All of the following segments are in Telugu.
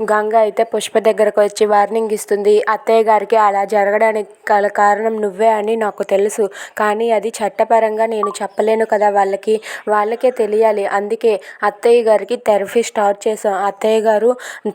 గంగ అయితే పుష్ప దగ్గరకు వచ్చి వార్నింగ్ ఇస్తుంది. అత్తయ్య గారికి అలా జరగడానికి గల కారణం నువ్వే అని నాకు తెలుసు. కానీ అది చట్టపరంగా నేను చెప్పలేను కదా వాళ్ళకి. వాళ్ళకే తెలియాలి. అందుకే అత్తయ్య గారికి థెరపీ స్టార్ట్ చేసాం అత్తయ్య గారు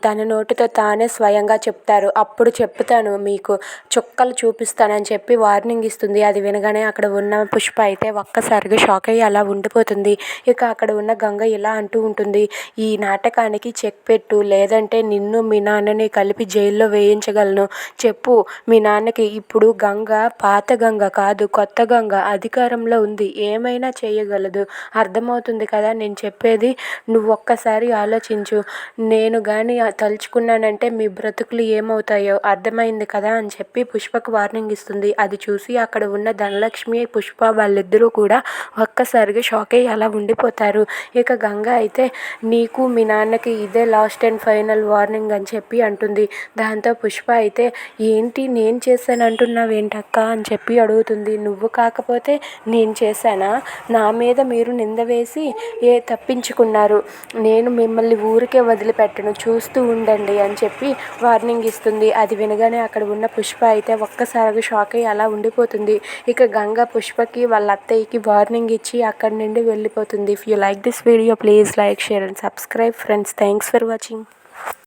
తన నోటితో తానే స్వయంగా చెప్తారు. అప్పుడు చెప్తాను మీకు. చుక్కలు చూపిస్తానని చెప్పి వార్నింగ్ ఇస్తుంది. అది వినగానే అక్కడ ఉన్న పుష్ప అయితే ఒక్కసారిగా షాక్ అయ్యి అలా ఉండిపోతుంది. ఇక అక్కడ ఉన్న గంగ ఇలా అంటూ ఉంటుంది. ఈ నాటకానికి చెక్ పెట్టు. లేదంటే నిన్ను మీ నాన్నని కలిపి జైల్లో వేయించగలను. చెప్పు మీ నాన్నకి ఇప్పుడు గంగ పాత గంగ కాదు కొత్త గంగ అధికారంలో ఉంది. ఏమైనా చేయగలదు. అర్థమవుతుంది కదా నేను చెప్పేది? నువ్వు ఒక్కసారి ఆలోచించు. నేను కానీ తలుచుకున్నానంటే మీ బ్రతుకులు ఏమవుతాయో అర్థమైంది కదా అని చెప్పి పుష్పకు వార్నింగ్ ఇస్తుంది. అది చూసి అక్కడ ఉన్న ధనలక్ష్మి పుష్ప వాళ్ళిద్దరూ కూడా ఒక్కసారిగా షాక్ అయ్యి అలా ఉండిపోతారు. ఇక గంగ అయితే నీకు మీ నాన్నకి ఇదే లాస్ట్ అండ్ ఫైనల్ వార్నింగ్ అని చెప్పి అంటుంది. దాంతో పుష్ప అయితే ఏంటి నేను చేశాను అంటున్నావు ఏంటక్క అని చెప్పి అడుగుతుంది. నువ్వు కాకపోతే నేను చేశానా? నా మీద మీరు నింద వేసి ఏ తప్పించుకున్నారు? నేను మిమ్మల్ని ఊరికే వదిలిపెట్టను. చూస్తూ ఉండండి అని చెప్పి వార్నింగ్ ఇస్తుంది. అది వినగానే అక్కడ ఉన్న పుష్ప అయితే ఒక్కసారిగా షాక్ అయ్యి అలా ఉండిపోతుంది. ఇక గంగ పుష్పకి వాళ్ళ అత్తయ్యకి వార్నింగ్ ఇచ్చి అక్కడి నుండి వెళ్ళిపోతుంది. If you like this video please like share and subscribe friends thanks for watching